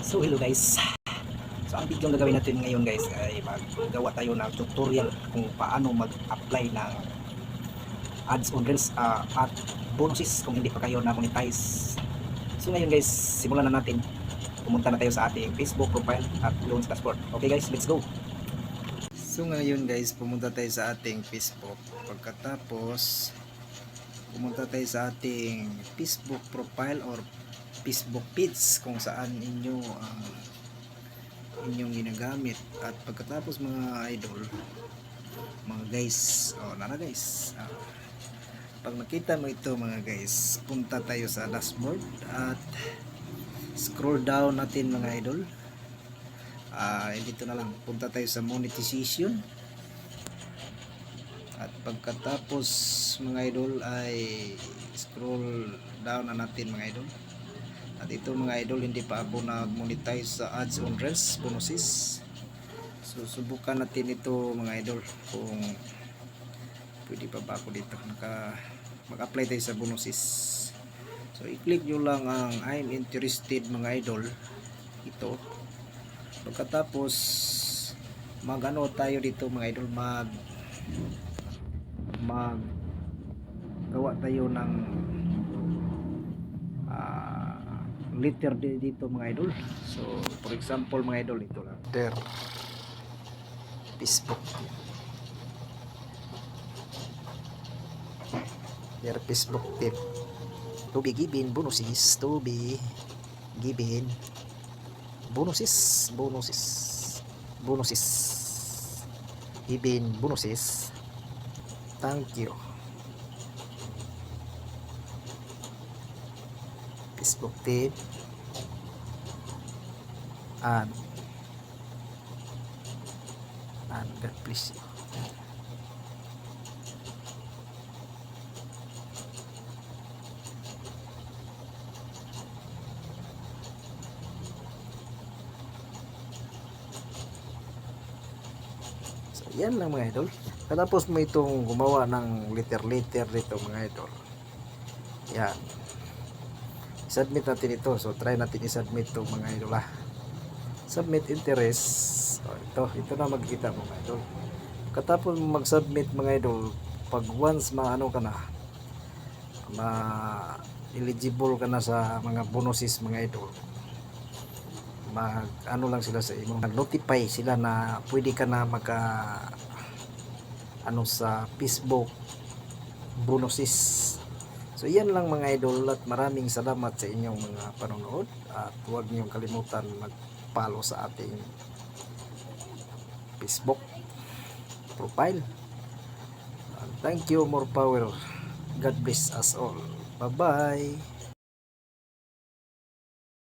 So hello guys. So ang video na gagawin natin ngayon guys ay maggawa tayo ng tutorial kung paano mag-apply ng ads on reels ah, at bonuses kung hindi pa kayo na monetize. So ngayon guys, simulan na natin. Pumunta na tayo sa ating Facebook profile at Loans Passport. Okay guys, let's go. So ngayon guys, pumunta tayo sa ating Facebook. Pagkatapos, pumunta tayo sa ating Facebook profile or Facebook page kung saan inyo ang inyong ginagamit. At pagkatapos mga idol, mga guys, oh nara guys, ah, pag nakita mo ito mga guys, punta tayo sa dashboard at scroll down natin mga idol. Ah dito na lang. Punta tayo sa monetization. At pagkatapos mga idol ay scroll down na natin mga idol at ito mga idol hindi pa ako nag-monetize sa ads on reels bonuses. So subukan natin ito mga idol kung pwede pa ba ako dito naka mag-apply tayo sa bonuses. So i-click nyo lang ang I'm interested mga idol. Ito. Pagkatapos magano tayo dito mga idol mag mag gawa tayo ng din dito mga idol. So for example mga idol ito lang. There Facebook. There Facebook tip. To be given bonuses to be given bonuses bonuses bonuses given bonuses thank you Facebook tip and and God bless you yan lang mga idol. Katapos mo itong gumawa ng liter-liter dito mga idol. Yan. Submit natin ito. So, try natin i-submit ito mga idol ah. Submit interest. So, ito. Ito na magkita mga idol. Katapos mag-submit mga idol, pag once maano ka na, ma eligible ka na sa mga bonuses mga idol, mag ano lang sila sa imo nag-notify sila na pwede ka na maka ano sa Facebook bonuses so yan lang mga idol at maraming salamat sa inyong mga panonood. At huwag niyong kalimutan mag-follow sa ating Facebook profile. And thank you more power. God bless us all. Bye bye